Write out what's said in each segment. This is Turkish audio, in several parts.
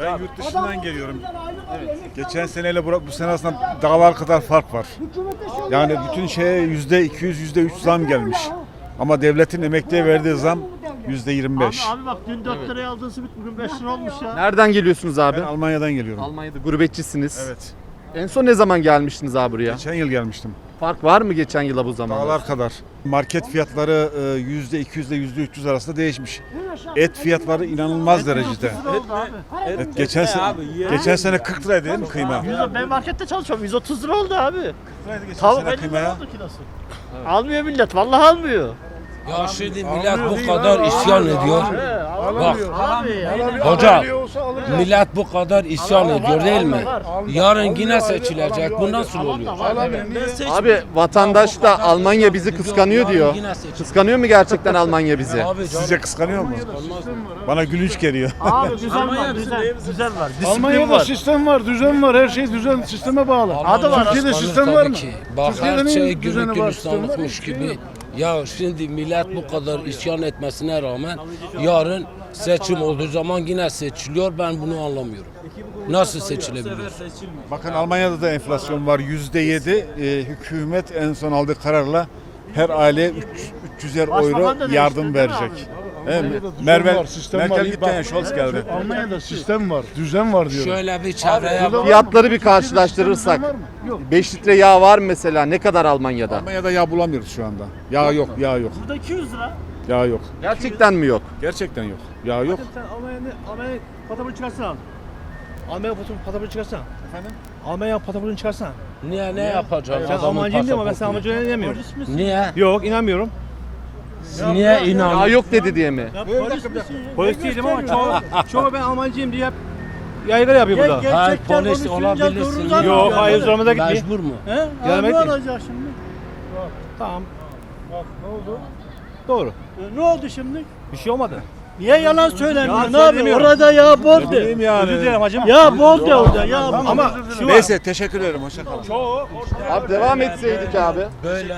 Ben yurt dışından geliyorum. Geçen seneyle bu, bu sene aslında dağlar kadar fark var. Yani bütün şeye yüzde 200, yüzde 3 zam gelmiş. Ama devletin emekliye verdiği zam yüzde 25. Abi bak dün 4 liraya aldığın simit bugün 5 lira olmuş ya. Nereden geliyorsunuz abi? Ben Almanya'dan geliyorum. Almanya'da gurbetçisiniz. Evet. En son ne zaman gelmiştiniz abi buraya? Geçen yıl gelmiştim. Fark var mı geçen yıla bu zamanda? Dağlar kadar. Market fiyatları e, yüzde 200 ile yüzde 300 arasında değişmiş. Et fiyatları inanılmaz derecede. Ne oldu abi? Evet, geçen sene geçen sene 40 liraydı değil mi kıyma? 100, ben markette çalışıyorum 130 lira oldu abi. Geçen Tavuk sene 50 kıyma lira oldu kilosu. Almıyor millet vallahi almıyor. Ya şimdi millet bu kadar isyan ediyor. Bak hoca millet bu kadar isyan ediyor değil mi? Yarın yine seçilecek. Bu nasıl oluyor? Abi vatandaş da Almanya bizi kıskanıyor diyor. Kıskanıyor mu gerçekten Almanya bizi? Sizce kıskanıyor mu? Bana gülünç geliyor. Abi düzen var düzen. Düzen var. Disiplin Almanya'da var. sistem var, düzen var. Her şey düzen sisteme bağlı. Adı var. Türkiye'de Kıskanır sistem var mı? Bak Türkiye'de her neyin şey düzeni var, sistemi var? gülistanlıkmış Hiçbir şey gibi. Ya şimdi millet bu kadar isyan etmesine rağmen yarın seçim olduğu zaman yine seçiliyor. Ben bunu anlamıyorum. Nasıl seçilebilir? Bakın Almanya'da da enflasyon var yüzde yedi. hükümet en son aldığı kararla her aileye 300'er Başbakan da euro yardım verecek. Almanya'da düzen Merkel, var, sistem var. Merkel İyi gitti bak. yani Scholz geldi. Almanya'da sistem var, düzen var diyorum. Şöyle bir çevreye bak. Fiyatları bir karşılaştırırsak 5 litre yağ var mesela ne kadar Almanya'da? Almanya'da yağ bulamıyoruz şu anda. Yağ yok, yağ yok, Burada 200 lira. yağ yok. Gerçekten mi yok? Gerçekten yok. Yağ yok. Sen Almanya'da Almanya patabını çıkarsana. Almanya patabını çıkarsana. Efendim? Almanya patabını çıkarsana. Niye ne yapacağız? Sen Almancıyım diyor ama ben sana pasaportunu? Almancı inanmıyorum. Niye? Yok inanmıyorum. Niye inan? yok dedi diye mi? Polis değilim ama çoğu, çoğu ben Almancıyım diye hep yaygara yapıyor burada. Hayır polis olabilirsin. Yok hayır zoruma da gitmiyor. Mecbur mu? Gelmek ne olacak şimdi? Tamam. ne oldu? Doğru. Ne oldu şimdi? Bir şey olmadı. Niye yalan söylemiyor? Ya ne yapayım? söylemiyorum. Orada ya bol de. yani. Özür dilerim hacım. Ya bol de orada ya. Ama. Neyse teşekkür ederim. Hoşça kalın. Abi devam etseydik abi. Böyle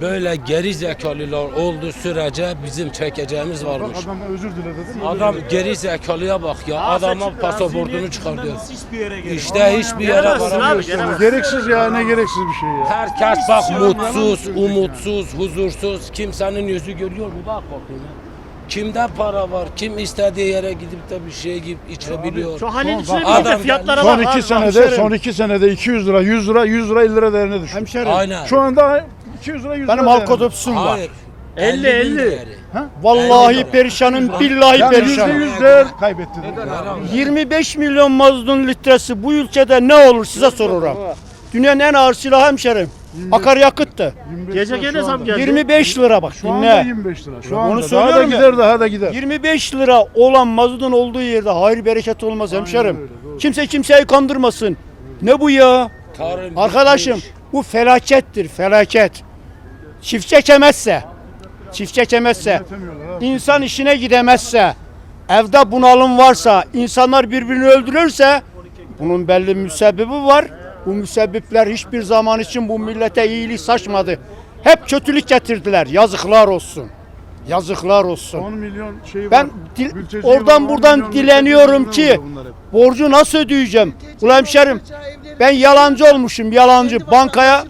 böyle geri zekalılar olduğu sürece bizim çekeceğimiz varmış. Adam özür diledi değil mi? Adam geri zekalıya bak ya. Adamın pasaportunu çıkartıyor. İşte hiçbir yere Gelemezsin abi gelemezsin. Gereksiz ya, ne gereksiz bir şey ya. Herkes bak mutsuz, umutsuz, huzursuz. Kimsenin yüzü görüyor mu? Bak bakayım. ya. Kimde para var? Kim istediği yere gidip de bir şey gidip içebiliyor. Şu halin içine bir Adam de fiyatlara Son bak. iki senede, son iki senede 200 lira, 100 lira, 100 lira 50 lira değerine düştü. Hemşerim. Aynen. Şu anda 200 lira 100 lira Benim değerine halk düştü. otobüsüm var. Hayır. 50 bin 50. değeri. Vallahi perişanım, billahi Yani perişanım. yüz değer kaybetti. 25 milyon mazotun litresi bu ülkede ne olur size soruyorum. Dünyanın en ağır silahı hemşerim. Akaryakıttı. 25 Gece gene zam geldi. 25 lira bak Şu anda dinle. 25 lira. Şu Onu anda daha da söylüyorum ya. gider daha da gider. 25 lira olan mazotun olduğu yerde hayır bereket olmaz hemşerim. öyle, doğru. Kimse kimseyi kandırmasın. Ne bu ya? Tarım Arkadaşım bitmiş. bu felakettir felaket. Çift çekemezse, çift çekemezse, Yönetemiyorlar insan işine gidemezse, evde bunalım varsa, insanlar birbirini öldürürse bunun belli müsebbibi var. Bu müsebbipler hiçbir zaman için bu millete iyilik saçmadı. Hep kötülük getirdiler. Yazıklar olsun. Yazıklar olsun. 10 milyon şey var. Ben dil- var, oradan 10 buradan dileniyorum ki borcu nasıl ödeyeceğim? Ulan hemşerim ben yalancı olmuşum yalancı. Bankaya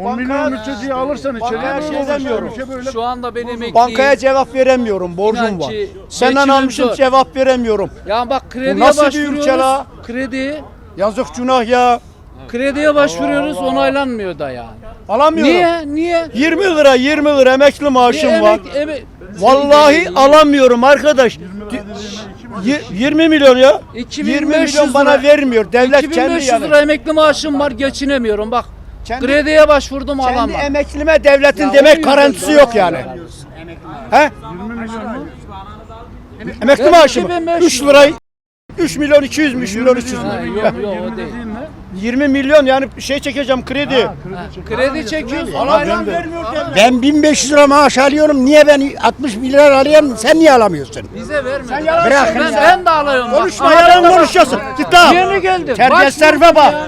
10 milyon mülteciyi alırsan içeri her şey demiyorum. Şu anda ben emekliyim. bankaya cevap veremiyorum. Borcum İnan var. Senden almışım zor. cevap veremiyorum. Ya bak krediye Bu nasıl bir ülke la? Kredi, Yazık günah ya. krediye başvuruyoruz onaylanmıyor da yani. Alamıyorum. Niye? Niye? 20 lira 20 lira emekli maaşım Niye var. emek- emek- Vallahi alamıyorum arkadaş. Y- 20 milyon ya. 2500 20 milyon bana lira. vermiyor. Devlet kendi 2500 yani. lira emekli maaşım var geçinemiyorum bak. Kendi- Krediye başvurdum Kendi alamam. emeklime devletin Ya demek garantisi yok yani. He? 20 milyon mu? Emekli maaşı mı? 2500 3 lirayı 3 milyon 200 mü? 3 milyon 300 Ha, mü? yok yok o değil. 20 milyon yani şey çekeceğim kredi. Ha, Kredi çekiyoruz Alan vermiyor devlet. Ben 1500 lira maaş alıyorum. Niye ben 60 milyar alıyorum? Sen niye alamıyorsun? Bize vermedi. Bırak Ben, ben de alıyorum. bak. Konuşma yalan konuşuyorsun. Git lan. Yeni geldim. Terbiyesiz herife bak. ya.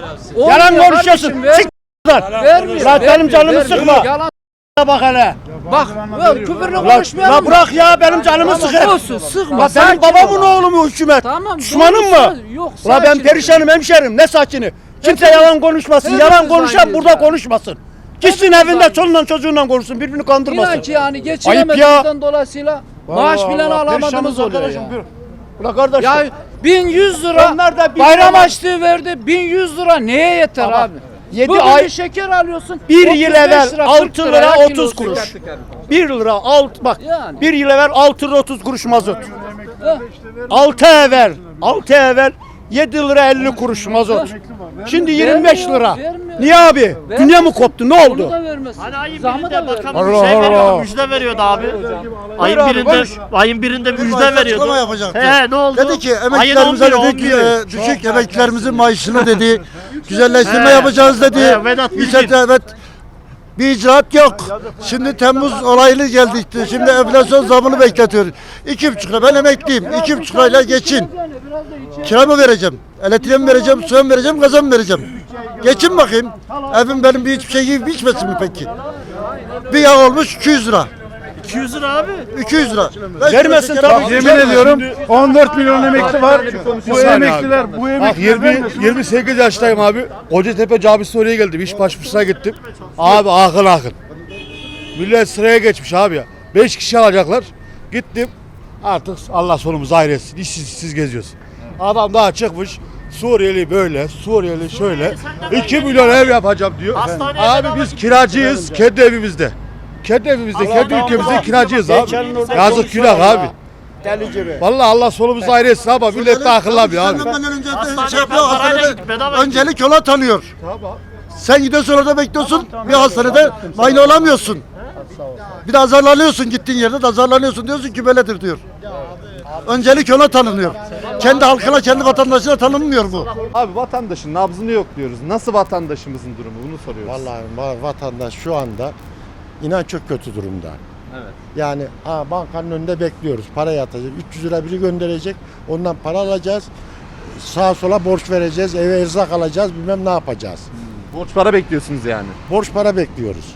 Yalan konuşuyorsun. kardeşim, ver- Sik lan. Vermiyor. Lan benim vermiyor, canımı vermiyor. sıkma. Yalan bak hele. Bak ya, küfürlü La, konuşmayalım. la bırak ya benim canımı Tamam, sıkar. olsun, sıkma. La benim babamın oğlu mu hükümet? Tamam. Düşmanım mı? Yok. La ben perişanım hemşerim ne sakini. Kimse yalan konuşmasın. Yalan konuşan burada konuşmasın. Gitsin evinde çoluğundan çocuğundan konuşsun birbirini kandırmasın. İnan ki yani geçinemediğimizden dolayısıyla maaş bile alamadığımız oluyor ya. Bir- Ula kardeş. Ya 1100 lira bayram açlığı verdi. 1100 lira neye yeter abi? Yedi Bugün ay- bir şeker alıyorsun. Bir 35 yıl evvel lira, 6 40 lira ya 30 kilosu. kuruş. 1 lira 6 bak. Yani. Bir yıl evvel 6 lira 30 kuruş mazot. Heh. 6 evvel 6 evvel 7 lira 50 kuruş mazot. Şimdi 25 Vermiyor, lira. vermiyor. Niye abi? Dünya mı koptu? Ne oldu? vermez. ayın Zamı da vermez. Allah Allah. Müjde veriyordu abi. Ayın abi, birinde konuş. ayın birinde müjde veriyordu. He ne oldu? Dedi ki Ayın emeklilerimize 11'i, dedi ki 11'i. e, düşük emeklilerimizin maaşını dedi güzelleştirme He. yapacağız dedi. He, Vedat Bilgin. İşte evet bir icraat yok. Şimdi Temmuz olaylı geldi. Şimdi enflasyon zamını bekletiyor. İki buçuk lira ben emekliyim. İki buçuk lirayla geçin. Kira mı vereceğim? Elektriğe mi vereceğim? Suya mı vereceğim? Gaza mı vereceğim? Geçin bakayım. Evim benim bir hiçbir şey yiyip içmesin mi peki? Bir yağ olmuş 200 lira. 200 lira abi. 200 lira. Vermesin tabii. Yemin ediyorum 14 milyon emekli var. Bu emekliler, bu Bak emekliler 20, vermesin. 28 yaşındayım abi. Kocatepe Camisi oraya geldim. İş başvurusuna gittim. Abi akın akın. Millet sıraya geçmiş abi ya. 5 kişi alacaklar. Gittim. Artık Allah sonumuzu hayır etsin. İşsiz işsiz geziyoruz. Adam daha çıkmış. Suriyeli böyle, Suriyeli şöyle. 2 milyon ev yapacağım diyor. Hastaneye Abi biz kiracıyız kendi evimizde. Kendi evimizde, kendi ülkemizde kiracıyız abi. Yazık günah abi. Deli gibi. Vallahi Allah sonumuzu hayır etsin ama millet de akıllamıyor abi. Senden önce şey yapıyor, hastanede öncelik yola tanıyor. Sen gidiyorsun orada bekliyorsun, bir hastanede muayene olamıyorsun. Bir de azarlanıyorsun gittiğin yerde de azarlanıyorsun diyorsun ki böyledir diyor. Öncelik yola tanınıyor. Kendi halkına, kendi vatandaşına tanınmıyor bu. Abi vatandaşın nabzını yok diyoruz. Nasıl vatandaşımızın durumu bunu soruyoruz. Vallahi va- vatandaş şu anda inan çok kötü durumda. Evet. Yani ha, bankanın önünde bekliyoruz. Para yatacak. 300 lira biri gönderecek. Ondan para alacağız. Sağa sola borç vereceğiz. Eve erzak alacağız. Bilmem ne yapacağız. Borç para bekliyorsunuz yani. Borç para bekliyoruz.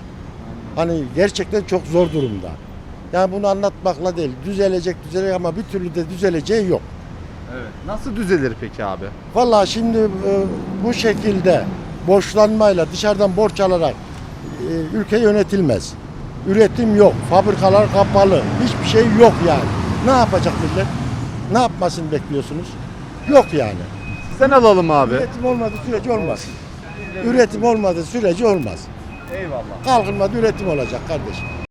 Hani gerçekten çok zor durumda. Yani bunu anlatmakla değil. Düzelecek düzelecek ama bir türlü de düzeleceği yok. Evet. Nasıl düzelir peki abi? Vallahi şimdi e, bu şekilde borçlanmayla dışarıdan borç alarak ülke yönetilmez. Üretim yok, fabrikalar kapalı, hiçbir şey yok yani. Ne yapacak millet? Ne yapmasını bekliyorsunuz? Yok yani. Sen alalım abi. Üretim olmadığı sürece olmaz. Üretim olmadığı sürece olmaz. Eyvallah. Kalkınmada üretim olacak kardeşim.